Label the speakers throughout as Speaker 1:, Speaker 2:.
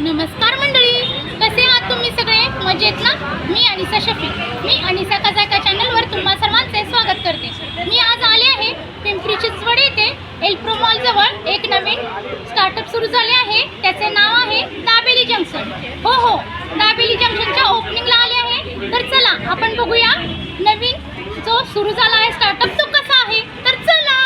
Speaker 1: नमस्कार मंडळी कसे आहात तुम्ही सगळे? मजेत ना? मी अनिसा शफी. मी अनिसा कजाका चॅनलवर तुम्हा सर्वांचे स्वागत करते. मी आज आले आहे पिंपरी चिंचवड येथे एल्प्रो मॉलजवळ एक नवीन स्टार्टअप सुरू झाले आहे. त्याचे नाव आहे दाबेली जंक्शन. हो हो दाबेली जंक्शनच्या ओपनिंगला आले आहे. तर चला आपण बघूया नवीन जो सुरू झाला आहे स्टार्टअप तो कसा आहे? तर चला.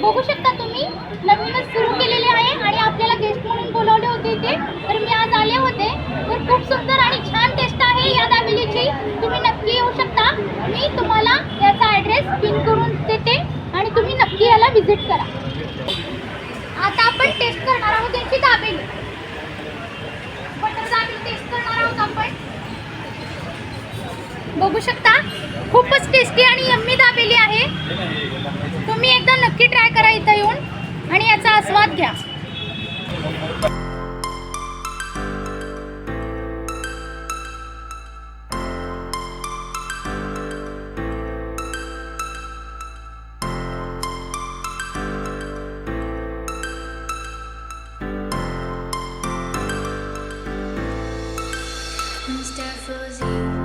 Speaker 1: बघू शकता तुम्ही नवीनच सुरू केलेले आहे आणि आपल्याला गेस्ट म्हणून बोलवले होते इथे तर मी आज आले होते तर खूप सुंदर आणि छान टेस्ट आहे या दाबेलीची तुम्ही नक्की येऊ शकता मी तुम्हाला याचा ॲड्रेस पिन करून देते आणि तुम्ही नक्की याला व्हिजिट करा. आता आपण टेस्ट करणार आहोत त्यांची दाबेली. बटर दाबेली टेस्ट करणार आहोत आपण. बघू शकता? खूपच टेस्टी आणि यम्मी दाबेली
Speaker 2: Mr. Fuzzy.